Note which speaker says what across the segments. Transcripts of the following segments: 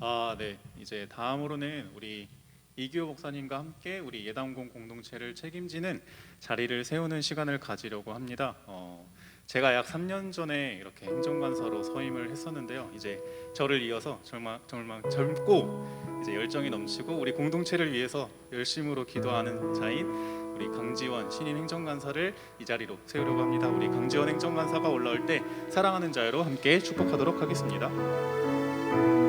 Speaker 1: 아, 네. 이제 다음으로는 우리 이규호 목사님과 함께 우리 예담공 공동체를 책임지는 자리를 세우는 시간을 가지려고 합니다. 어, 제가 약 3년 전에 이렇게 행정관사로 서임을 했었는데요. 이제 저를 이어서 정말 정말 젊고 이제 열정이 넘치고 우리 공동체를 위해서 열심으로 기도하는 자인 우리 강지원 신임 행정관사를 이 자리로 세우려고 합니다. 우리 강지원 행정관사가 올라올 때 사랑하는 자유로 함께 축복하도록 하겠습니다.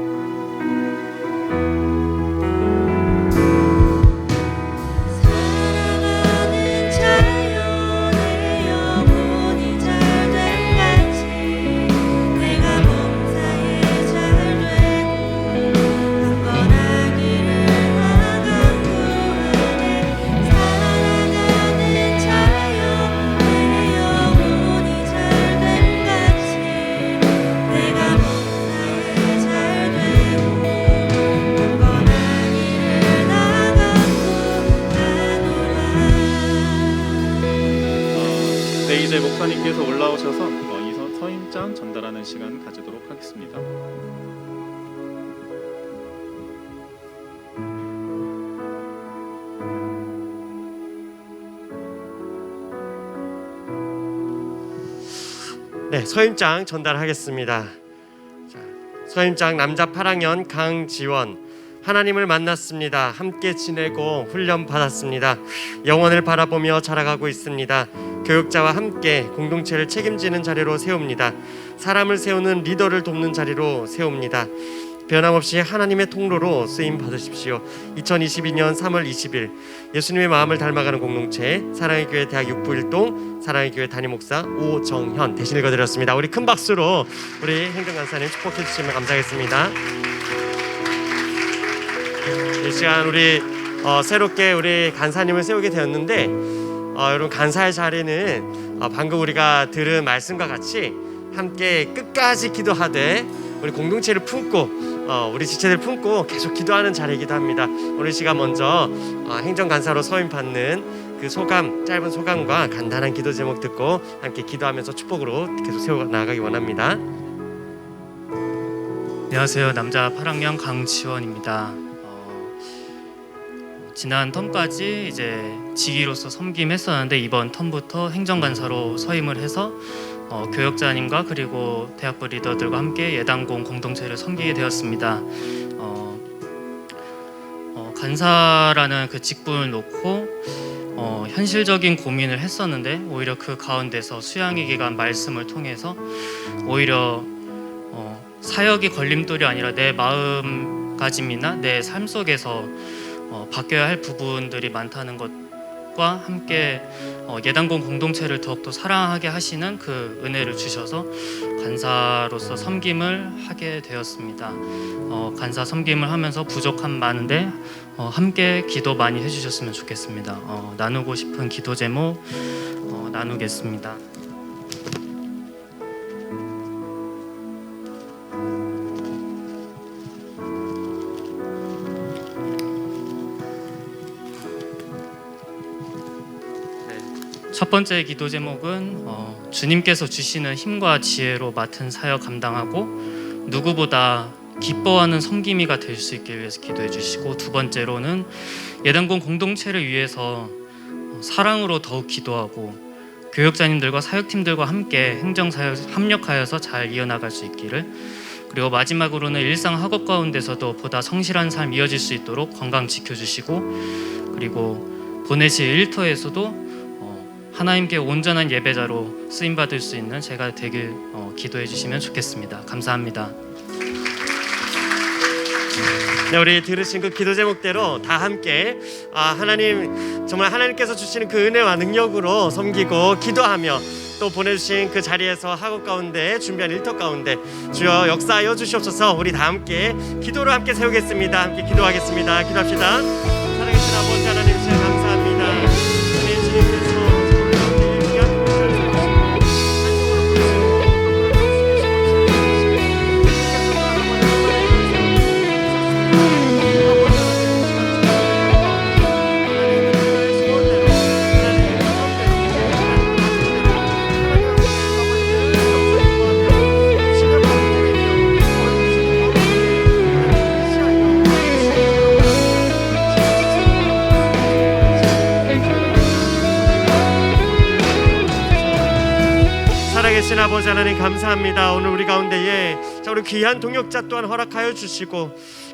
Speaker 1: 목사님께서 올라오셔서 어, 이 서- 서임장 전달하는 시간 가지도록 하겠습니다.
Speaker 2: 네, 서임장 전달하겠습니다. 자, 서임장 남자 8학년 강지원 하나님을 만났습니다. 함께 지내고 훈련 받았습니다. 영원을 바라보며 자라가고 있습니다. 교육자와 함께 공동체를 책임지는 자리로 세웁니다. 사람을 세우는 리더를 돕는 자리로 세웁니다. 변함없이 하나님의 통로로 쓰임 받으십시오. 2022년 3월 20일 예수님의 마음을 닮아가는 공동체 사랑의 교회 대학 6부 1동 사랑의 교회 담임 목사 오정현 대신 읽어드렸습니다. 우리 큰 박수로 우리 행정 간사님 축복해 주시면 감사하겠습니다. 이 시간 우리 어, 새롭게 우리 간사님을 세우게 되었는데 어, 여러분 간사의 자리는 어, 방금 우리가 들은 말씀과 같이 함께 끝까지 기도하되 우리 공동체를 품고 어, 우리 지체들 품고 계속 기도하는 자리이기도 합니다. 오늘 시간 먼저 어, 행정 간사로 서임 받는 그 소감 짧은 소감과 간단한 기도 제목 듣고 함께 기도하면서 축복으로 계속 세워 나가기 원합니다.
Speaker 3: 안녕하세요. 남자 8학년 강지원입니다. 어, 지난 텀까지 이제 직위로서 섬김했었는데 이번 텀부터 행정간사로 서임을 해서 어, 교역자님과 그리고 대학부 리더들과 함께 예당공 공동체를 섬기게 되었습니다. 어, 어, 간사라는 그 직분을 놓고 어, 현실적인 고민을 했었는데 오히려 그 가운데서 수양의 기간 말씀을 통해서 오히려 어, 사역이 걸림돌이 아니라 내 마음가짐이나 내 삶 속에서 어, 바뀌어야 할 부분들이 많다는 것과 함께 어, 예당공 공동체를 더욱더 사랑하게 하시는 그 은혜를 주셔서 간사로서 섬김을 하게 되었습니다. 어, 간사 섬김을 하면서 부족함 많은데 어, 함께 기도 많이 해주셨으면 좋겠습니다. 어, 나누고 싶은 기도 제목 어, 나누겠습니다. 첫 번째 기도 제목은 어, 주님께서 주시는 힘과 지혜로 맡은 사역 감당하고 누구보다 기뻐하는 섬김이가 될 수 있기 위해서 기도해 주시고 두 번째로는 예단공 공동체를 위해서 어, 사랑으로 더욱 기도하고 교역자님들과 사역팀들과 함께 행정사역 합력하여서 잘 이어나갈 수 있기를 그리고 마지막으로는 일상 학업 가운데서도 보다 성실한 삶 이어질 수 있도록 건강 지켜주시고 그리고 보내실 일터에서도 어, 하나님께 온전한 예배자로 쓰임 받을 수 있는 제가 되길 어, 기도해 주시면 좋겠습니다. 감사합니다.
Speaker 2: 네, 우리 들으신 그 기도 제목대로 다 함께 아, 하나님 정말 하나님께서 주시는 그 은혜와 능력으로 섬기고 기도하며 또 보내주신 그 자리에서 학업 가운데 준비한 일터 가운데 주여 역사하여 주시옵소서 우리 다 함께 기도로 함께 세우겠습니다 함께 기도하겠습니다 기도합시다 아버지 하나님 감사합니다. 오늘 우리 가운데에 자 우리 귀한 동역자 또한 허락하여 주시고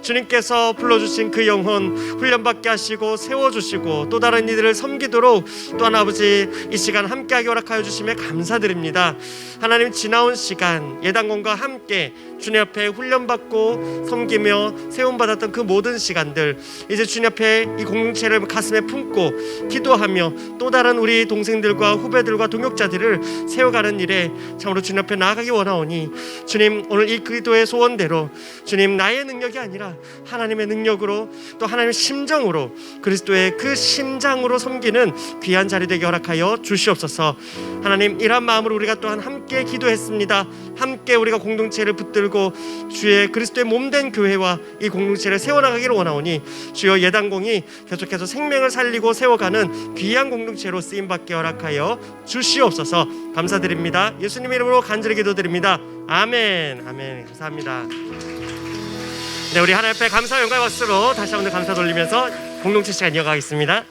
Speaker 2: 주님께서 불러주신 그 영혼 훈련받게 하시고 세워주시고 또 다른 이들을 섬기도록 또한 아버지 이 시간 함께하게 허락하여 주심에 감사드립니다. 하나님 지나온 시간 예당공과 함께 주님 앞에 훈련받고 섬기며 세움받았던 그 모든 시간들 이제 주님 앞에 이 공동체를 가슴에 품고 기도하며 또 다른 우리 동생들과 후배들과 동역자들을 세워가는 일에 참으로 주님 앞에 나아가기 원하오니 주님 오늘 이 기도의 소원대로 주님 나의 능력이 하나님의 능력으로 또 하나님의 심정으로 그리스도의 그 심장으로 섬기는 귀한 자리 되게 허락하여 주시옵소서. 하나님 이러한 마음으로 우리가 또한 함께 기도했습니다. 함께 우리가 공동체를 붙들고 주의 그리스도의 몸된 교회와 이 공동체를 세워나가기를 원하오니 주여 예당공이 계속해서 생명을 살리고 세워가는 귀한 공동체로 쓰임 받게 허락하여 주시옵소서. 감사드립니다. 예수님 이름으로 간절히 기도드립니다. 아멘. 아멘. 감사합니다 네 우리 하나님 앞에 감사 영광 박수로 다시 한번 감사 돌리면서 공동체 시간 이어가겠습니다